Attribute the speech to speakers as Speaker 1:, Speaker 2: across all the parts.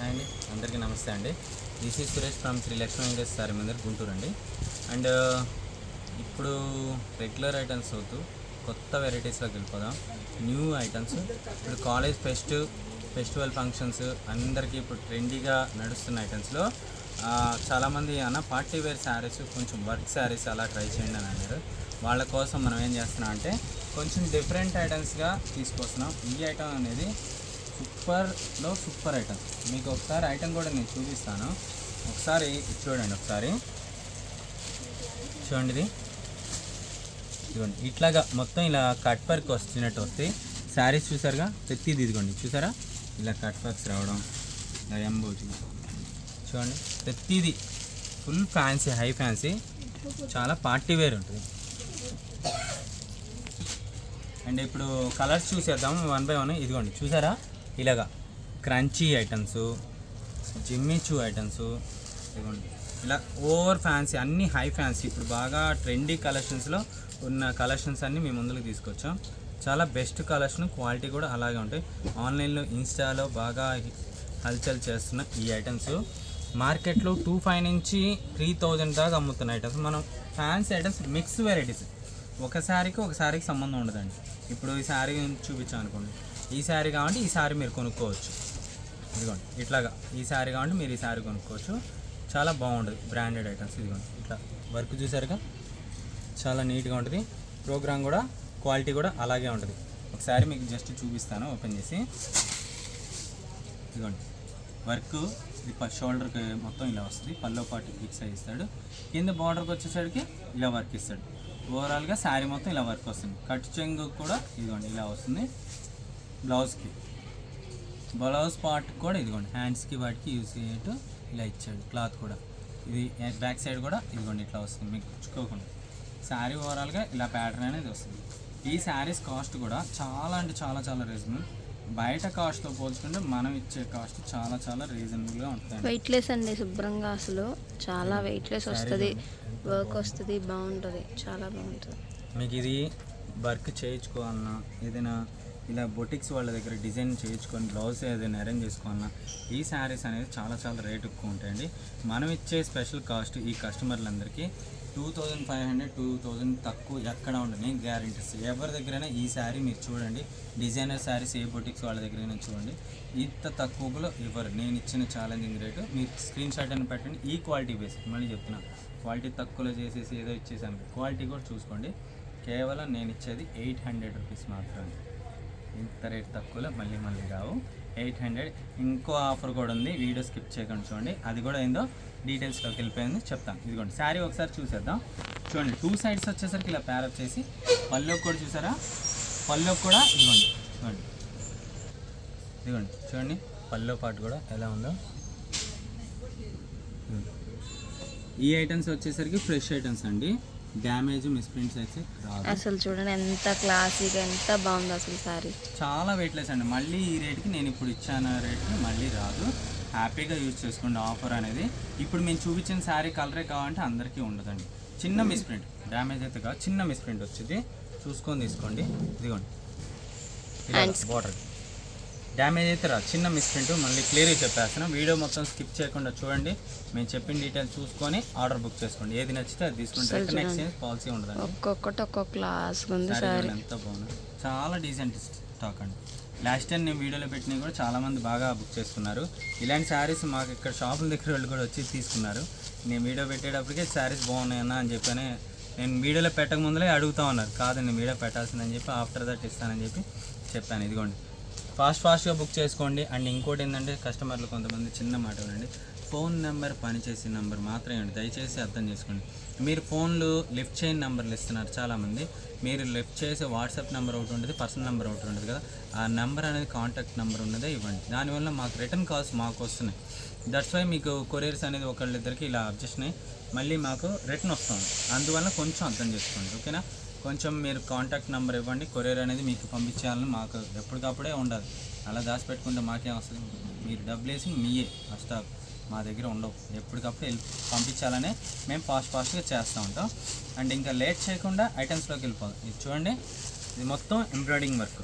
Speaker 1: అండి. అందరికీ నమస్తే అండి. This is Suresh from Sri Lakshmi Venkateswara sari Mandir Guntur అండి. అండ్ ఇప్పుడు రెగ్యులర్ ఐటమ్స్ అవుతూ కొత్త వెరైటీస్లోకి వెళ్ళిపోదాం. New items. ఇప్పుడు కాలేజ్ ఫెస్ట్ ఫెస్టివల్ ఫంక్షన్స్ అందరికీ ఇప్పుడు ట్రెండీగా నడుస్తున్న ఐటమ్స్లో చాలామంది అన్న పార్టీ వేర్ శారీస్ కొంచెం వర్క్ శారీస్ అలా ట్రై చేయండి అని అన్నారు. వాళ్ళ కోసం మనం ఏం చేస్తున్నాం అంటే కొంచెం డిఫరెంట్ ఐటమ్స్గా తీసుకొస్తున్నాం. ఈ ఐటమ్ అనేది సూపర్లో సూపర్ ఐటమ్. మీకు ఒకసారి ఐటమ్ కూడా నేను చూపిస్తాను. ఒకసారి చూడండి ఒకసారి. చూడండి ఇది. ఇదిగోండి. ఇట్లాగా మొత్తం ఇలా కట్ వర్క్ వచ్చినట్టు వస్తాయి శారీస్ చూసారుగా? ప్రతిది ఇదిగోండి. చూసారా? ఇలా కట్ వర్క్స్ రావడం ఇలా ఎంబోజీ చూడండి. ప్రతిది ఫుల్ ఫ్యాన్సీ హై ఫ్యాన్సీ. చాలా పార్టీ వేర్ ఉంటుంది. అండ్ ఇప్పుడు కలర్స్ చూసేద్దాం వన్ బై వన్. ఇదిగోండి. చూసారా? ఇలాగా crunchy items Jimmy Choo items ఇవ్వండి ఇలా ఓవర్ ఫ్యాన్సీ అన్ని హై ఫ్యాన్సీ ఇప్పుడు బాగా ట్రెండీ కలెక్షన్స్లో ఉన్న కలెక్షన్స్ అన్నీ మేము ముందుకు తీసుకొచ్చాం. చాలా బెస్ట్ కలెక్షన్ క్వాలిటీ కూడా అలాగే ఉంటాయి. ఆన్లైన్లో ఇన్స్టాలో బాగా హల్చల్ చేస్తున్న ఈ ఐటమ్స్. మార్కెట్లో టూ ఫైవ్ నుంచి త్రీ థౌజండ్ దాకా అమ్ముతున్న ఐటమ్స్. మనం ఫ్యాన్సీ ఐటమ్స్ మిక్స్ వెరైటీస్. ఒక శారీకి ఒక శారీకి సంబంధం ఉండదండి. ఇప్పుడు ఈ శారీ చూపించాం అనుకోండి ఈ శారీ కావాలంటే ఈ శారీ మీరు కొనుక్కోవచ్చు. ఇదిగోండి ఇట్లాగా. ఈ శారీ కావాలంటే మీరు ఈ శారీ కొనుక్కోవచ్చు. చాలా బాగుంటుంది బ్రాండెడ్ ఐటమ్స్ ఇదిగోండి ఇట్లా వర్క్ చూసారుగా? చాలా నీట్గా ఉంటుంది. ప్రోగ్రామ్ కూడా క్వాలిటీ కూడా అలాగే ఉంటుంది. ఒకసారి మీకు జస్ట్ చూపిస్తాను ఓపెన్ చేసి. ఇదిగోండి వర్క్ ఇది షోల్డర్కి మొత్తం ఇలా వస్తుంది. పల్లో పాటు ఫిక్స్ అయ్యి ఇస్తాడు. కింద బార్డర్కి వచ్చేసరికి ఇలా వర్క్ ఇస్తాడు. ఓవరాల్గా శారీ మొత్తం ఇలా వర్క్ వస్తుంది. కట్ చెంగు కూడా ఇదిగోండి ఇలా వస్తుంది. బ్లౌజ్కి. బ్లౌజ్ పార్ట్ కూడా ఇదిగోండి హ్యాండ్స్కి వాటికి యూస్ అయ్యేట్టు ఇలా ఇచ్చాడు క్లాత్ కూడా. ఇది బ్యాక్ సైడ్ కూడా ఇదిగోండి ఇట్లా వస్తుంది మీకు కుచ్చుకోకుండా శారీ ఓవరాల్గా ఇలా ప్యాటర్న్ అనేది వస్తుంది. ఈ శారీస్ కాస్ట్ కూడా చాలా అంటే చాలా చాలా రీజనబుల్. బయట కాస్ట్తో పోల్చుకుంటే మనం ఇచ్చే కాస్ట్ చాలా చాలా రీజనబుల్గా ఉంటుంది
Speaker 2: వెయిట్లెస్ అండి శుభ్రంగా అసలు. చాలా వెయిట్లెస్ వస్తుంది వర్క్ వస్తుంది బాగుంటుంది చాలా బాగుంటుంది.
Speaker 1: మీకు ఇది వర్క్ చేయించుకోవాలన్నా ఏదైనా ఇలా బొటిక్స్ వాళ్ళ దగ్గర డిజైన్ చేయించుకొని బ్లౌజ్ ఏదైనా అరేంజ్ చేసుకున్నా ఈ శారీస్ అనేది చాలా చాలా రేట్ ఎక్కువ ఉంటాయండి. మనం ఇచ్చే స్పెషల్ కాస్ట్ ఈ కస్టమర్లందరికీ two thousand five hundred two thousand తక్కువ ఎక్కడ ఉండదు నేను గ్యారెంటీస్ ఎవరి దగ్గరైనా ఈ శారీ మీరు చూడండి డిజైనర్ శారీస్ ఏ బొటిక్స్ వాళ్ళ దగ్గరైనా చూడండి ఇంత తక్కువలో ఇవ్వరు. నేను ఇచ్చిన ఛాలెంజింగ్ రేటు మీరు స్క్రీన్ షాట్ అని పెట్టండి ఈ క్వాలిటీ బేస్ మళ్ళీ చెప్తున్నా క్వాలిటీ తక్కువలో చేసేసి ఏదో ఇచ్చేసాను. క్వాలిటీ కూడా చూసుకోండి. కేవలం నేను ఇచ్చేది ఎయిట్ హండ్రెడ్ రూపీస్ మాత్రమే. ఇంత రేట్ తక్కువలో మళ్ళీ మళ్ళీ రావు. Eight hundred. ఇంకో ఆఫర్ కూడా ఉంది. వీడియో స్కిప్ చేయకుండా చూడండి. అది కూడా ఏందో డీటెయిల్స్లోకి వెళ్ళిపోయింది. చెప్తాను. ఇదిగోండి శారీ ఒకసారి చూసేద్దాం. చూడండి టూ సైడ్స్ వచ్చేసరికి ఇలా ప్యారప్ చేసి పళ్ళోకి కూడా చూసారా? పళ్ళోకి కూడా ఇదిగోండి చూడండి ఇదిగోండి చూడండి పళ్ళో పాటు కూడా ఎలా ఉందో. ఈ ఐటమ్స్ వచ్చేసరికి ఫ్రెష్ ఐటమ్స్ అండి. డ్యామేజ్ మిస్ప్రింట్స్ అయితే రాదు.
Speaker 2: అసలు చూడండి ఎంత క్లాసీగా ఎంత బాగుంది అసలు సారీ.
Speaker 1: చాలా వెయిట్లెస్ అండి. మళ్ళీ ఈ రేట్కి నేను ఇప్పుడు ఇచ్చాను రేట్కి మళ్ళీ రాదు. హ్యాపీగా యూజ్ చేసుకోండి ఆఫర్ అనేది. ఇప్పుడు మేము చూపించిన శారీ కలరే కావాలంటే అందరికీ ఉండదండి. చిన్న మిస్ప్రింట్ డ్యామేజ్ అయితే కాదు చిన్న మిస్ప్రింట్ వచ్చింది. చూసుకొని తీసుకోండి. ఇదిగోండి. బార్డర్ డ్యామేజ్ అయితే రాదు. చిన్న మిస్ప్రింట్ మళ్ళీ క్లియర్గా చెప్పేస్తున్నాం. వీడియో మొత్తం స్కిప్ చేయకుండా చూడండి. మేము చెప్పిన డీటెయిల్స్ చూసుకొని ఆర్డర్ బుక్ చేసుకోండి. ఏది నచ్చితే అది రిటర్న్
Speaker 2: చూడండి.
Speaker 1: ఎక్స్చేంజ్ పాలసీ ఉండదండి.
Speaker 2: ఒక్కొక్కటి ఒక్కొక్క క్లాస్గా ఉంది
Speaker 1: ఎంత బాగుంది. చాలా డీసెంట్ స్టాక్ అండి. లాస్ట్ టైం నేను వీడియోలో పెట్టినవి కూడా చాలా మంది బాగా బుక్ చేసుకున్నారు. ఇలాంటి శారీస్ మాకు ఇక్కడ షాపుల దగ్గర వాళ్ళు కూడా వచ్చి తీసుకున్నారు. నేను వీడియో పెట్టేటప్పటికే శారీస్ బాగున్నాయన్నా అని చెప్పని నేను వీడియోలో పెట్టక ముందులే అడుగుతా ఉన్నారు. కాదండి వీడియో పెట్టాల్సిందని చెప్పి ఆఫ్టర్ దట్ ఇస్తానని చెప్పి చెప్పాను. ఇదిగోండి. ఫాస్ట్ ఫాస్ట్గా బుక్ చేసుకోండి. అండ్ ఇంకోటి ఏంటంటే కస్టమర్లు కొంతమంది చిన్న మాట ఉండండి ఫోన్ నెంబర్ పనిచేసే నెంబర్ మాత్రమే అండి. దయచేసి అర్థం చేసుకోండి. మీరు ఫోన్లు లిఫ్ట్ చేయని నెంబర్లు ఇస్తున్నారు చాలామంది. మీరు లిఫ్ట్ చేసే వాట్సాప్ నెంబర్ ఒకటి ఉంటుంది పర్సనల్ నెంబర్ ఒకటి ఉంటుంది కదా. ఆ నెంబర్ అనేది కాంటాక్ట్ నెంబర్ ఉన్నదే ఇవ్వండి. దానివల్ల మాకు రిటర్న్ కాల్స్ మాకు వస్తున్నాయి. దట్స్ వై మీకు కొరియర్స్ అనేది ఒకళ్ళిద్దరికి ఇలా అబ్జెక్షన్ అయ్యి మళ్ళీ మాకు రిటర్న్ వస్తుంది. అందువల్ల కొంచెం అర్థం చేసుకోండి. ఓకేనా? కొంచెం మీరు కాంటాక్ట్ నెంబర్ ఇవ్వండి. కొరియర్ అనేది మీకు పంపించేయాలని మాకు ఎప్పటికప్పుడే ఉండదు అలా దాచిపెట్టుకుంటే మాకేం వస్తుంది మీరు డబ్బులు వేసి మీయే ఆ స్టాక్ మా దగ్గర ఉండవు. ఎప్పటికప్పుడు వెళ్ళి పంపించాలనే మేము ఫాస్ట్ ఫాస్ట్గా చేస్తూ ఉంటాం. అండ్ ఇంకా లేట్ చేయకుండా ఐటమ్స్లోకి వెళ్ళిపోదాం. ఇది చూడండి. ఇది మొత్తం ఎంబ్రాయిడింగ్ వర్క్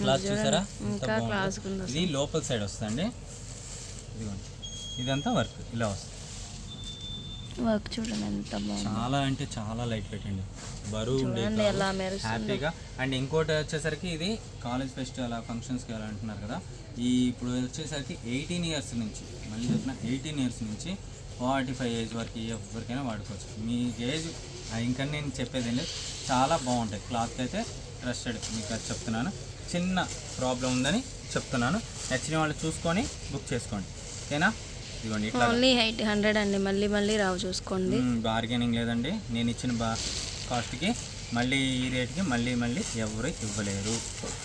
Speaker 1: క్లాత్ చూసారా? ఇది లోపల సైడ్ వస్తుందండి. ఇదిగోండి. ఇదంతా వర్క్ ఇలా వస్తుంది.
Speaker 2: వర్క్ చూడండి ఎంత బాగుంది.
Speaker 1: చాలా అంటే చాలా లైట్ పెట్టండి బరువు ఉండే
Speaker 2: చూడండి ఎలా మెరుస్తుంది
Speaker 1: హ్యాపీగా. అండ్ ఇంకోటి వచ్చేసరికి ఇది కాలేజ్ ఫెస్టివల్ ఫంక్షన్స్కి అలా అంటున్నారు కదా. ఈ ఇప్పుడు వచ్చేసరికి ఎయిటీన్ ఇయర్స్ నుంచి మళ్ళీ చెప్పిన ఎయిటీన్ ఇయర్స్ నుంచి ఫార్టీ ఫైవ్ ఏజ్ వరకు ఏ వరకైనా వాడుకోవచ్చు. మీ ఏజ్ ఇంకా నేను చెప్పేది ఏం లేదు చాలా బాగుంటాయి. క్లాత్ అయితే ట్రస్టెడ్ మీకు అది చెప్తున్నాను. చిన్న ప్రాబ్లం ఉందని చెప్తున్నాను. నచ్చిన వాళ్ళు చూసుకొని బుక్ చేసుకోండి. ఓకేనా?
Speaker 2: ఓన్లీ ఎయిట్ హండ్రెడ్ అండి మళ్ళీ మళ్ళీ రావు చూసుకోండి.
Speaker 1: బార్గెనింగ్ లేదండి. నేను ఇచ్చిన బా కాస్ట్కి మళ్ళీ ఈ రేట్కి మళ్ళీ మళ్ళీ ఎవరు ఇవ్వలేరు.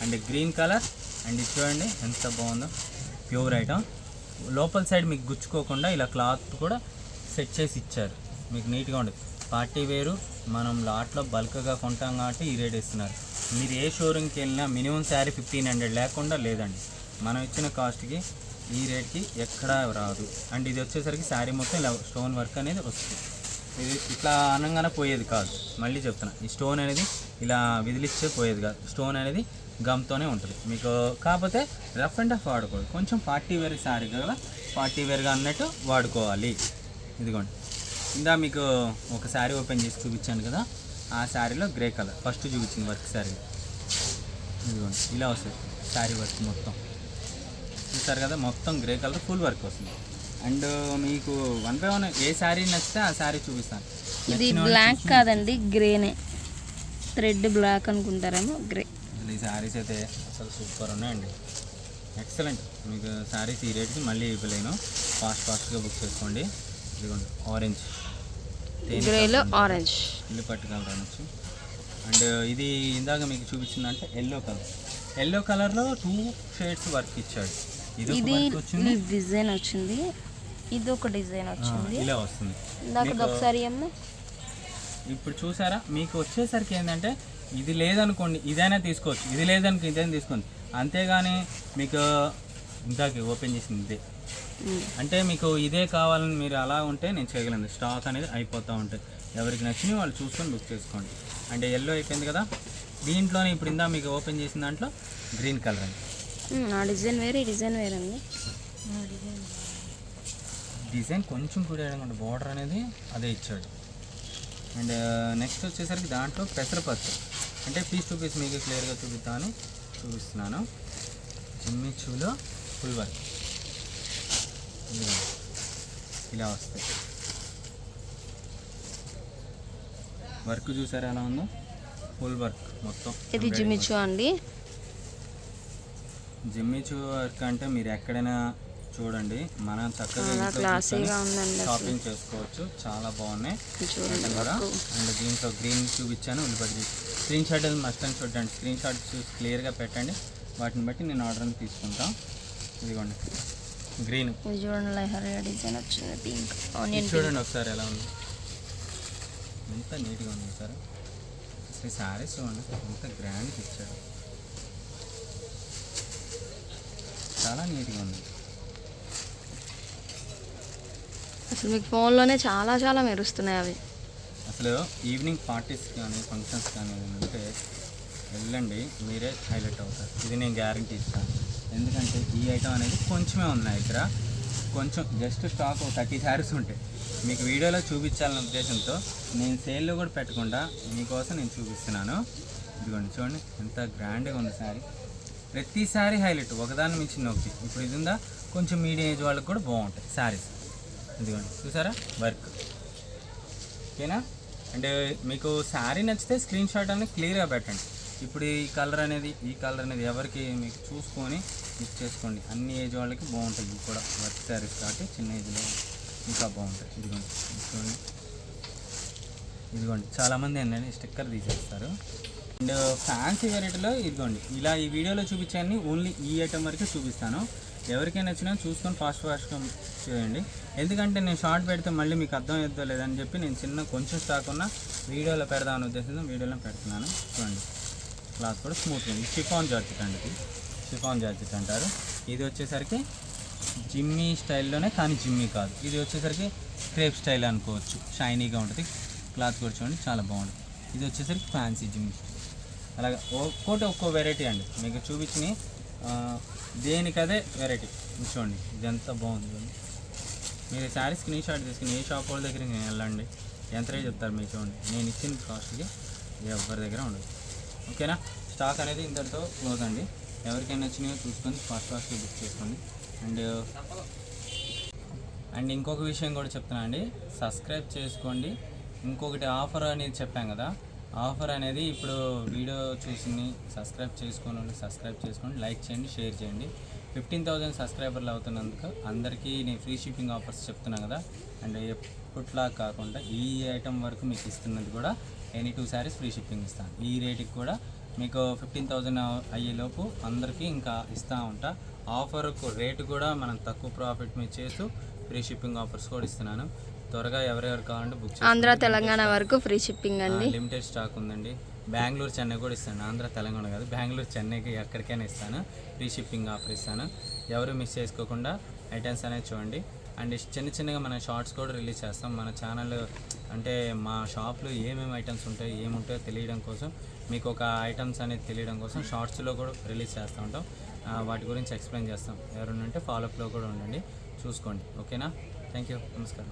Speaker 1: అండ్ గ్రీన్ కలర్ అండ్ చూడండి ఎంత బాగుందో. Pure item. లోపల సైడ్ మీకు గుచ్చుకోకుండా ఇలా క్లాత్ కూడా సెట్ చేసి ఇచ్చారు. మీకు నీట్గా ఉండదు పార్టీ వేరు మనం లాట్లో బల్క్గా కొంటాం కాబట్టి ఈ రేట్ ఇస్తున్నారు. మీరు ఏ షోరూమ్కి వెళ్ళినా మినిమం శారీ ఫిఫ్టీన్ హండ్రెడ్ లేకుండా లేదండి. మనం ఇచ్చిన కాస్ట్కి ఈ రేట్కి ఎక్కడా రాదు. అండ్ ఇది వచ్చేసరికి శారీ మొత్తం ఇలా స్టోన్ వర్క్ అనేది వస్తుంది. ఇది ఇట్లా అనగానే పోయేది కాదు. మళ్ళీ చెప్తున్నా ఈ స్టోన్ అనేది ఇలా విదిలిచ్చే పోయేది కాదు. స్టోన్ అనేది గమ్తోనే ఉంటుంది. మీకు కాకపోతే రఫ్ అండ్ టఫ్ వాడుకోవాలి. కొంచెం పార్టీ వేర్ శారీ కదా పార్టీ వేర్గా అన్నట్టు వాడుకోవాలి. ఇదిగోండి. ఇందా మీకు ఒక శారీ ఓపెన్ చేసి చూపించాను కదా ఆ శారీలో గ్రే కలర్. ఫస్ట్ చూపించింది వర్క్ శారీ. ఇదిగోండి ఇలా వస్తుంది శారీ వర్క్ మొత్తం. చూసారు కదా మొత్తం గ్రే కలర్ ఫుల్ వర్క్ వస్తుంది. అండ్ మీకు వన్ బై వన్ ఏ శారీ నచ్చితే ఆ శారీ చూపిస్తాను.
Speaker 2: ఇది బ్లాక్ కాదండి గ్రేనే థ్రెడ్ బ్లాక్ అనుకుంటారేమో గ్రే
Speaker 1: ఈ శారీస్ అయితే అసలు సూపర్ ఉన్నాయండి. ఎక్సలెంట్ మీకు శారీస్ ఈ రేట్కి మళ్ళీ ఇవ్వలేను. ఫాస్ట్ ఫాస్ట్గా బుక్ చేసుకోండి. ఇదిగోండి ఆరెంజ్
Speaker 2: గ్రేలో ఆరెంజ్
Speaker 1: ఇల్లు పట్టుకలర్ అనొచ్చు అండ్ ఇది ఇందాక మీకు చూపించిందంటే ఎల్లో కలర్ ఎల్లో కలర్లో టూ షేడ్స్ వర్క్ ఇచ్చాడు. ఇది వచ్చింది.
Speaker 2: డిజైన్ వచ్చింది. ఇది ఒక డిజైన్ వచ్చింది.
Speaker 1: ఇలా వస్తుంది.
Speaker 2: ఇందాక ఒకసారి అమ్మ
Speaker 1: ఇప్పుడు చూసారా? మీకు వచ్చేసరికి ఏంటంటే ఇది లేదనుకోండి ఇదైనా తీసుకోవచ్చు. ఇది లేదనుకో ఇదైనా తీసుకోండి. అంతేగాని మీకు ఇందాక ఓపెన్ చేసింది ఇదే. అంటే మీకు ఇదే కావాలని మీరు అలా ఉంటే నేను చేయగలను. స్టాక్ అనేది అయిపోతూ ఉంటుంది. ఎవరికి నచ్చినవి వాళ్ళు చూసుకొని బుక్ చేసుకోండి. అంటే ఎల్లో అయిపోయింది కదా? దీంట్లోనే ఇప్పుడు ఇందా మీకు ఓపెన్ చేసిన దాంట్లో గ్రీన్ కలర్ అండి
Speaker 2: ఆ డిజైన్ వేరే ఈ డిజైన్ వేరే అండి
Speaker 1: డిజైన్ కొంచెం కూడా బార్డర్ అనేది అదే ఇచ్చాడు. అండ్ నెక్స్ట్ వచ్చేసరికి దాంట్లో పెసరపచ్చ అంటే పీస్ టు పీస్ మీకు క్లియర్గా చూపిస్తాను చూపిస్తున్నాను. చిమ్మిచ్చులో ఫుల్ వర్క్. ఇలా వస్తాయి. వర్క్ చూసారా ఎలా ఉందో? ఫుల్ వర్క్ మొత్తం
Speaker 2: ఇది జిమిచు అండి.
Speaker 1: జిమ్మిచు వర్క్ అంటే మీరు ఎక్కడైనా చూడండి. మనం చక్కగా షాపింగ్ చేసుకోవచ్చు. చాలా బాగున్నాయి. కూడా. అండ్ దీంట్లో గ్రీన్ చూపించాను ఉల్లిపడి స్క్రీన్ షాట్ మస్ట్ అని చూడండి. స్క్రీన్ షాట్ చూసి క్లియర్గా పెట్టండి. వాటిని బట్టి నేను ఆర్డర్ తీసుకుంటాం. ఇదిగోండి. గ్రీన్
Speaker 2: చూడండి లైహరియా డిజైన్ వచ్చింది. పింక్ ఆనియన్
Speaker 1: చూడండి ఒకసారి ఎలా ఉంది. ఎంత నీట్గా ఉంది సార్. అసలు శారీస్ చూడండి. ఎంత గ్రాండ్గా ఇచ్చాడు చాలా నీట్గా ఉంది.
Speaker 2: అసలు మీకు ఫోన్లోనే చాలా చాలా మెరుస్తున్నాయి అవి.
Speaker 1: అసలు ఈవినింగ్ పార్టీస్ కానీ ఫంక్షన్స్ కానీ ఉంటే వెళ్ళండి మీరే హైలైట్ అవుతారు. ఇది నేను గ్యారంటీ ఇస్తాను. ఎందుకంటే ఈ ఐటమ్ అనేది కొంచెమే నా దగ్గర కొంచెం జస్ట్ స్టాక్ థర్టీ శారీస్ ఉంటాయి మీకు వీడియోలో చూపించాలనే ఉద్దేశంతో నేను సేల్లో కూడా పెట్టకుండా మీకోసం నేను చూపిస్తున్నాను. ఇదిగోండి చూడండి ఎంత గ్రాండ్గా ఉంది శారీ. ప్రతిసారి హైలైట్ ఒకదాని మించిన ఒకటి ఇప్పుడు ఇది ఉందా? కొంచెం మీడియం ఏజ్ వాళ్ళకి కూడా బాగుంటాయి శారీస్ ఇదిగోండి చూసారా? వర్క్. ఓకేనా? అండ్ మీకు శారీ నచ్చితే స్క్రీన్ షాట్ అనేది క్లియర్గా పెట్టండి. ఇప్పుడు ఈ కలర్ అనేది ఈ కలర్ అనేది ఎవరికి మీకు చూసుకొని మిక్స్ చేసుకోండి. అన్ని ఏజ్ వాళ్ళకి బాగుంటాయి. ఇవి కూడా వర్క్ శారీస్ కాబట్టి చిన్న ఏజ్లో ఇంకా బాగుంటాయి. ఇదిగోండి ఇదిగోండి ఇదిగోండి చాలామంది ఏంటంటే స్టిక్కర్ తీసేస్తారు. అండ్ ఫ్యాన్సీ వెరైటీలో ఇదిగోండి ఇలా ఈ వీడియోలో చూపించాన్ని ఓన్లీ ఈ ఐటమ్ వరకే చూపిస్తాను. ఎవరికైనా నచ్చినా చూసుకొని ఫాస్ట్ ఫాస్ట్గా చేయండి. ఎందుకంటే నేను షార్ట్ పెడితే మళ్ళీ మీకు అర్థం అవుతుందో లేదని చెప్పి నేను చిన్న కొంచెం స్టాక్ ఉన్న వీడియోలో పెడదామని ఉద్దేశంతో వీడియోలో పెడుతున్నాను. చూడండి క్లాత్ కూడా స్మూత్ ఉంది. షిఫాన్ జార్జెట్ అండి ఇది. షిఫాన్ జార్జెట్ అంటారు. ఇది వచ్చేసరికి జిమ్మీ స్టైల్లోనే కానీ జిమ్మీ కాదు. ఇది వచ్చేసరికి క్రేప్ స్టైల్ అనుకోవచ్చు. షైనీగా ఉంటుంది. క్లాత్ కూడా చూడండి చాలా బాగుంటుంది. ఇది వచ్చేసరికి ఫ్యాన్సీ జిమ్మీ అలాగే ఒక్కోటి ఒక్కో వెరైటీ అండి. మీకు చూపించిన దేనికదే వెరైటీ చూడండి. ఇదంతా బాగుంది మీరు శారీ స్క్రీన్ షాట్ తీసుకుని ఏ షాప్ వాళ్ళ దగ్గరికి నేను వెళ్ళండి. ఎంత రేట్ చెప్తారు మీరు చూడండి. నేను ఇచ్చిన కాస్ట్కి ఎవరి దగ్గర ఉండదు. ఓకేనా? స్టాక్ అనేది ఇంతటితో క్లోజ్ అండి. ఎవరికైనా నచ్చినాయో చూసుకొని ఫాస్ట్ ఫాస్ట్గా బుక్ చేసుకోండి. అండ్ అండ్ ఇంకొక విషయం కూడా చెప్తున్నా అండి. సబ్స్క్రైబ్ చేసుకోండి. ఇంకొకటి ఆఫర్ అనేది చెప్పాం కదా. ఆఫర్ అనేది ఇప్పుడు వీడియో చూసింది సబ్స్క్రైబ్ చేసుకోండి సబ్స్క్రైబ్ చేసుకోండి లైక్ చేయండి షేర్ చేయండి. ఫిఫ్టీన్ థౌజండ్ సబ్స్క్రైబర్లు అవుతున్నందుకు అందరికీ నేను ఫ్రీ షిప్పింగ్ ఆఫర్స్ చెప్తున్నాను కదా. అండ్ ఎప్పట్లా కాకుండా ఈ ఐటమ్ వరకు మీకు ఇస్తున్నది కూడా any two saris free shipping ఇస్తాను. ఈ రేటుకి కూడా మీకు ఫిఫ్టీన్ థౌజండ్ అయ్యేలోపు అందరికీ ఇంకా ఇస్తూ ఉంటా. ఆఫర్ రేటు కూడా మనం తక్కువ ప్రాఫిట్ మీద చేస్తూ ఫ్రీ షిప్పింగ్ ఆఫర్స్ కూడా ఇస్తున్నాను. త్వరగా ఎవరెవరు కావాలంటే బుక్
Speaker 2: ఆంధ్ర తెలంగాణ వరకు ఫ్రీ షిప్పింగ్ అండి.
Speaker 1: లిమిటెడ్ స్టాక్ ఉందండి. బెంగళూరు చెన్నై కూడా ఇస్తాను. ఆంధ్ర తెలంగాణ కాదు. బెంగళూరు చెన్నైకి ఎక్కడికైనా ఇస్తాను. ఫ్రీ షిప్పింగ్ ఆఫర్ ఇస్తాను. ఎవరు మిస్ చేసుకోకుండా ఐటమ్స్ అనేది చూడండి. అండ్ చిన్న చిన్నగా మన షార్ట్స్ కూడా రిలీజ్ చేస్తాం. మన ఛానల్ అంటే మా షాప్లో ఏమేమి ఐటమ్స్ ఉంటాయి ఏముంటాయో తెలియడం కోసం మీకు ఒక ఐటమ్స్ అనేది తెలియడం కోసం షార్ట్స్లో కూడా రిలీజ్ చేస్తూ ఉంటాం. వాటి గురించి ఎక్స్ప్లెయిన్ చేస్తాం. ఎవరైనా ఉంటే ఫాలోఅప్లో కూడా ఉండండి. చూసుకోండి. ఓకేనా థ్యాంక్ యూ నమస్కారం.